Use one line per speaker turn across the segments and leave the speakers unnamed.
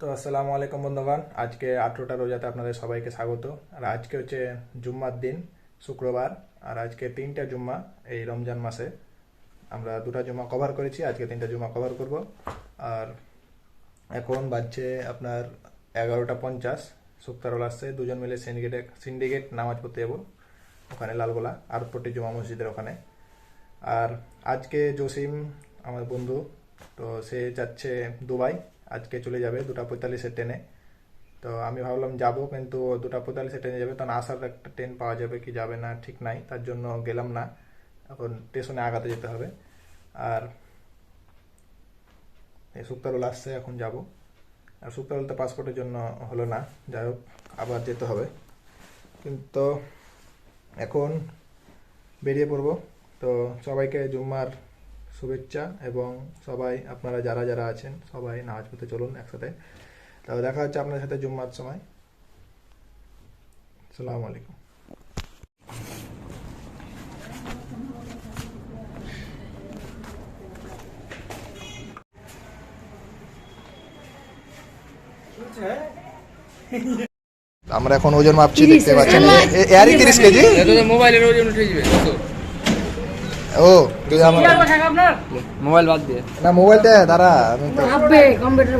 তো আসসালামু আলাইকুম বন্ধুগণ। আজকে আঠেরোটা রোজাতে আপনাদের সবাইকে স্বাগত। আর আজকে হচ্ছে জুম্মার দিন, শুক্রবার। আর আজকে তিনটা জুম্মা এই রমজান মাসে। আমরা দুটা জুম্মা কভার করেছি, আজকে তিনটা জুম্মা কভার করব। আর এখন বাজছে আপনার এগারোটা পঞ্চাশ। শুক্তারল আসছে, দুজন মিলে সিন্ডিকেটে সিন্ডিকেট নামাজ পড়তে যাব। ওখানে লালগোলা আর আরপট্টি জুমা মসজিদের ওখানে। আর আজকে জসিম, আমার বন্ধু, তো সে যাচ্ছে দুবাই। আজকে চলে যাবে দুটা পঁয়তাল্লিশের ট্রেনে তো আমি ভাবলাম যাব, কিন্তু দুটা পঁয়তাল্লিশের ট্রেনে যাবে। তখন আসার একটা ট্রেন পাওয়া যাবে কি যাবে না, ঠিক নাই। তার জন্য গেলাম না। এখন স্টেশনে আগাতে যেতে হবে। আর এই শুক্তারুল আসছে, এখন যাব। আর শুক্তারুল তো পাসপোর্টের জন্য হলো না। যাই হোক, আবার যেতে হবে। কিন্তু এখন বেরিয়ে পড়ব। তো সবাইকে জুম্মার শুভেচ্ছা এবং সবাই আপনারা যারা যারা আছেন সবাই নামাজ পড়তে চলুন একসাথে তবে দেখা হচ্ছে আপনার সাথে জুম্মার সময় সালাম আলাইকুম আমরা এখন ওজন মাপছি দেখতে পাচ্ছেন এয়ারই তিরিশ কেজি
মোবাইলের ওজন উঠে যাবে
ও তুই আমার
মোবাইল বাদ দিয়ে।
না মোবাইলটা দাঁড়া আমি
কম্পিউটার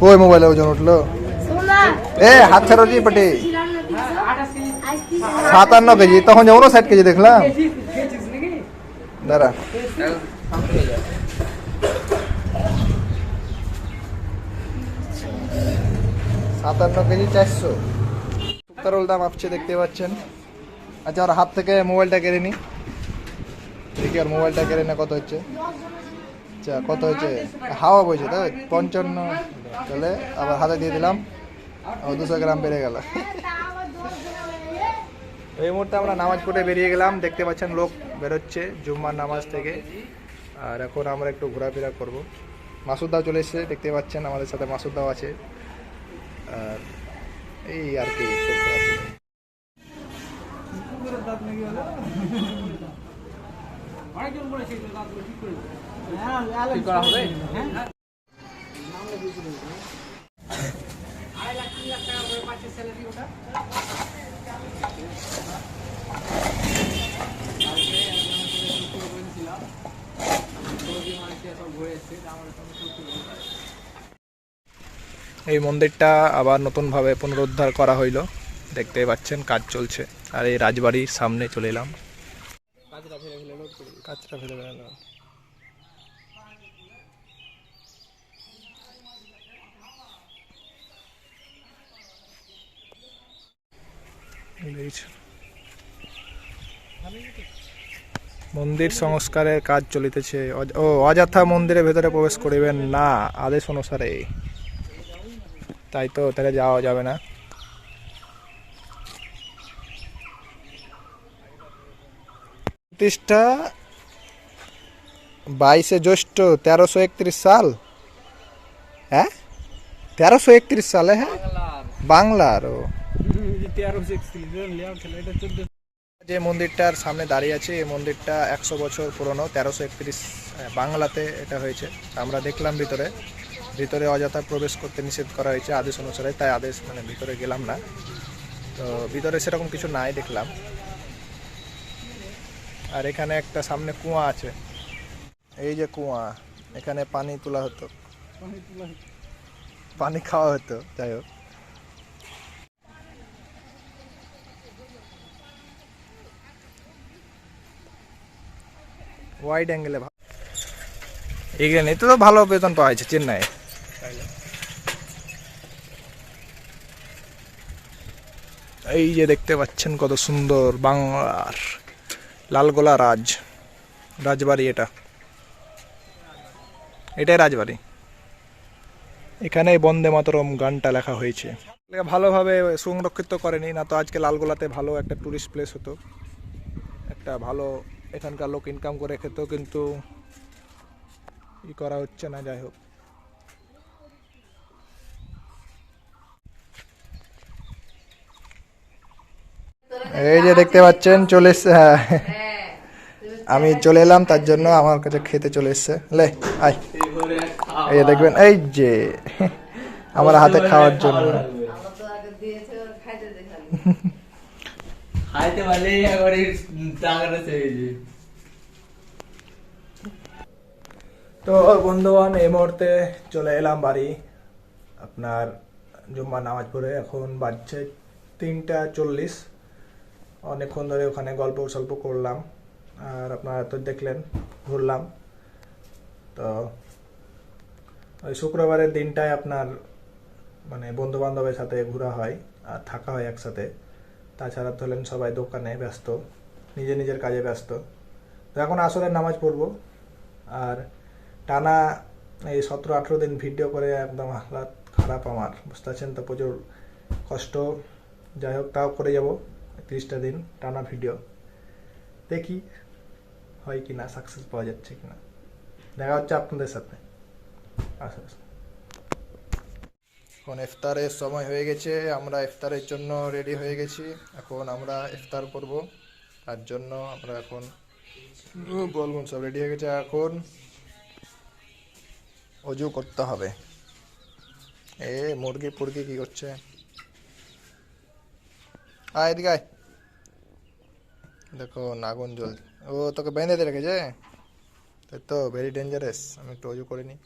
কই মোবাইলে ওজন উঠল? এ হাত ছাড়ো জি পটে। সাতান্ন কেজি তখন যেমন ষাট কেজি দেখলাম। দাঁড়া। সাতান্ন কেজি চারশো। সুতারোল দাম আপছে দেখতে পাচ্ছেন। আচ্ছা আর হাত থেকে মোবাইলটা কেড়ে নি দেখি আর মোবাইলটা কেড়ে নে কত হচ্ছে। আচ্ছা কত হচ্ছে? হাওয়া বইছে, তাই? পঞ্চান্ন। তাহলে আবার হাতে দিয়ে দিলাম। দুশো গ্রাম বেড়ে গেল। এই মুহূর্তে আমরা নামাজ পড়ে বেরিয়ে গেলাম। দেখতে পাচ্ছেন, লোক বেরোচ্ছে জুম্মার নামাজ থেকে। আর এখন আমরা একটু ঘোরাফেরা করব। মাসুদাও চলে এসেছে, দেখতে পাচ্ছেন, আমাদের সাথে মাসুদাও আছে। আর এই আর কি একটু ঘোরাফেরা।
ঠিক করা হবে?
এই মন্দিরটা আবার নতুনভাবে পুনরুদ্ধার করা হইল। দেখতে পাচ্ছেন কাজ চলছে। আর এই রাজবাড়ির সামনে চলে এলাম। কাজটা ফেলে বেড়ালো মন্দির সংস্কারের কাজ চলিতেছে। ও অযথা মন্দিরের ভেতরে প্রবেশ করিবেন না আদেশ অনুসারে। তাই তো তাহলে যাওয়া যাবে না। প্রতিষ্ঠা বাইশে জ্যৈষ্ঠ তেরোশো একত্রিশ সাল। হ্যাঁ? তেরোশো একত্রিশ সালে হ্যাঁ? বাংলার, ও। যে মন্দিরটার সামনে দাঁড়িয়ে আছে, এই মন্দিরটা একশো বছর পুরনো, তেরোশো একত্রিশ বাংলাতে এটা হয়েছে। আমরা দেখলাম ভিতরে। ভিতরে অযথা প্রবেশ করতে নিষেধ করা হয়েছে আদেশ অনুসারে, তাই আদেশ মানে ভিতরে গেলাম না। তো ভিতরে সেরকম কিছু নাই, দেখলাম। আর এখানে একটা সামনে কুয়া আছে। এই যে কুয়া, এখানে পানি তোলা হতো। পানি খাওয়া হতো, যাই হোক। ওয়াইড অ্যাঙ্গেলে এখানে তো ভালো বেতন পাওয়া যাচ্ছে চেন্নাই। এই যে দেখতে পাচ্ছেন কত সুন্দর বাংলার লালগোলা রাজ। রাজবাড়ি এটা। এটাই রাজবাড়ি। এখানে বন্দে মাতরম গানটা লেখা হয়েছে। ভালোভাবে সংরক্ষিত করেনি, না তো আজকে লালগোলাতে ভালো একটা টুরিস্ট প্লেস হতো। একটা ভালো এখানকার লোক ইনকাম করে খেত, কিন্তু ই করা হচ্ছে না, যাই হোক। এই যে দেখতে পাচ্ছেন চলে এসছে হ্যাঁ। আমি চলে এলাম তার জন্য আমার কাছে খেতে চলে এসছে। লে আয়। এই যে দেখবেন এই যে আমার হাতে খাওয়ার জন্য। তো বন্ধুগণ এই মুহূর্তে চলে এলাম বাড়ি। আপনার জুম্মা নামাজ পড়ে এখন বাজছে তিনটা চল্লিশ। অনেকক্ষণ ধরে ওখানে গল্প সল্প করলাম, আর আপনারা তো দেখলেন, ঘুরলাম। তো ওই শুক্রবারের দিনটায় আপনার মানে বন্ধু বান্ধবের সাথে ঘোরা হয় আর থাকা হয় একসাথে। তাছাড়া তো সবাই দোকানে ব্যস্ত, নিজে নিজের কাজে ব্যস্ত। তো এখন আসরের নামাজ পড়ব, আর টানা এই সতেরো আঠেরো দিন ভিডিও করে একদম হালাত খারাপ আমার। বুঝতে পারছেন? তো প্রচুর কষ্ট। যাই হোক, তাও করে যাব। তিরিশটা দিন টানা ভিডিও দেখি হয় কি না সাকসেস পাওয়া যাচ্ছে কি না দেখা হচ্ছে আপনাদের সাথে। আচ্ছা। এখন ইফতারের সময় হয়ে গেছে, আমরা ইফতারের জন্য রেডি হয়ে গেছি। এখন আমরা ইফতার করব। তার জন্য আমরা এখন বলব সব রেডি হয়ে গেছে। এখন অজু করতে হবে। এ মুরগি ফুরগি কি করছে? আয় এদিকে আয়। দেখো আগুন জ্বল ও তোকে বেঁধে রেখেছে? তাই তো ভেরি ডেঞ্জারাস আমি একটু অজু করে নিই।